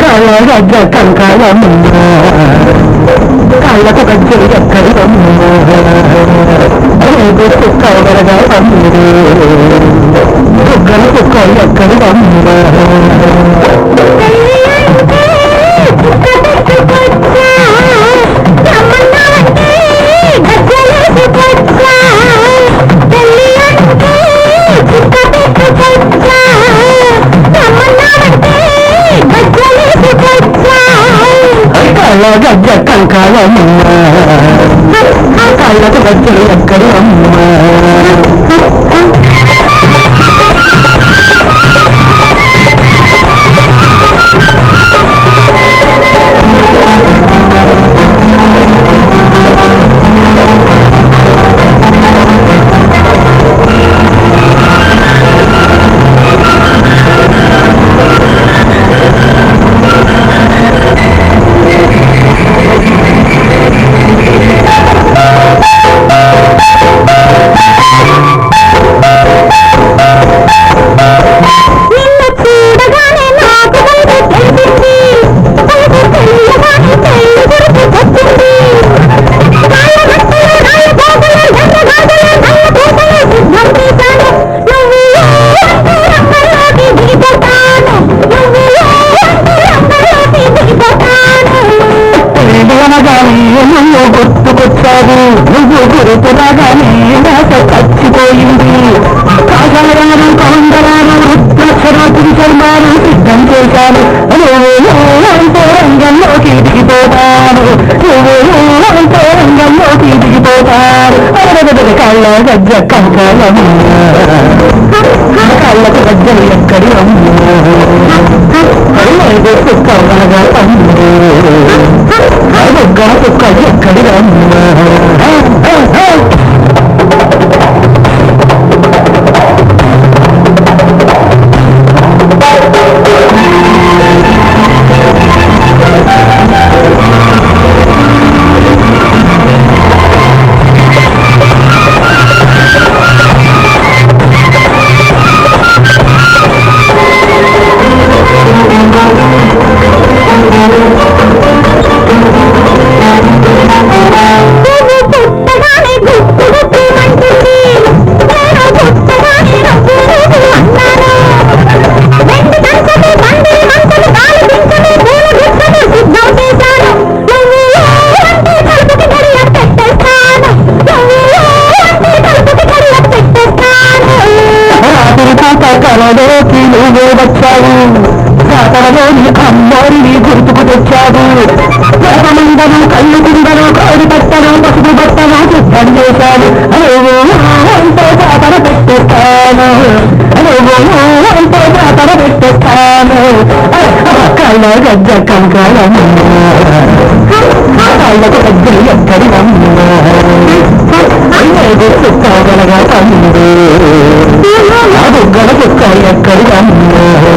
కళ్ళ గజ్జ కళ్ళకు గజ్జలు ఎక్కడమ్మ రేపు కుక్క వరగా అమ్ముడు కుక్క ఎక్కడమ్మ కళ్ళ కంకాలమ్మ కళ్ళకు గజ్జలు ఎక్కడమ్మ నిన్ను పెళ్ళనగానే నువ్వు గుర్తుకొచ్చావు నువ్వు గుర్తురాగానే నాక చచ్చిపోయింది కాగలరాను కౌందరాను రుద్రాక్షర పురుషర్మాను సిద్ధం చేశాను నువ్వు రంగంలోకి దిగిపోతాను నువ్వు రంగంలోకి దిగిపోతాను అరగదగ కళ్ళ గజ్జ కంకాలమ్మ కళ్ళకు గజ్జలు ఎక్కడి అమ్మ కుక్క వనగా అమ్ము అడుగ్గ ఎక్కడిగా నువ్వే వచ్చావు జాతరలోని అమ్మోరిని గుర్తుకు తెచ్చావు. గర్భమందను కళ్ళు కుండను కోడి పట్టను పసుపు బట్టను సిద్ధం చేశాను నువ్వు అంతో జాతర పెట్టేస్తాను. నువ్వు అంతో జాతర పెట్టేస్తాను. కళ్ళ గజ్జ కంకాలమ్మ కళ్ళకు గజ్జలు ఎక్కడి అమ్మ. చుట్టాగలగా తమ్ముడు.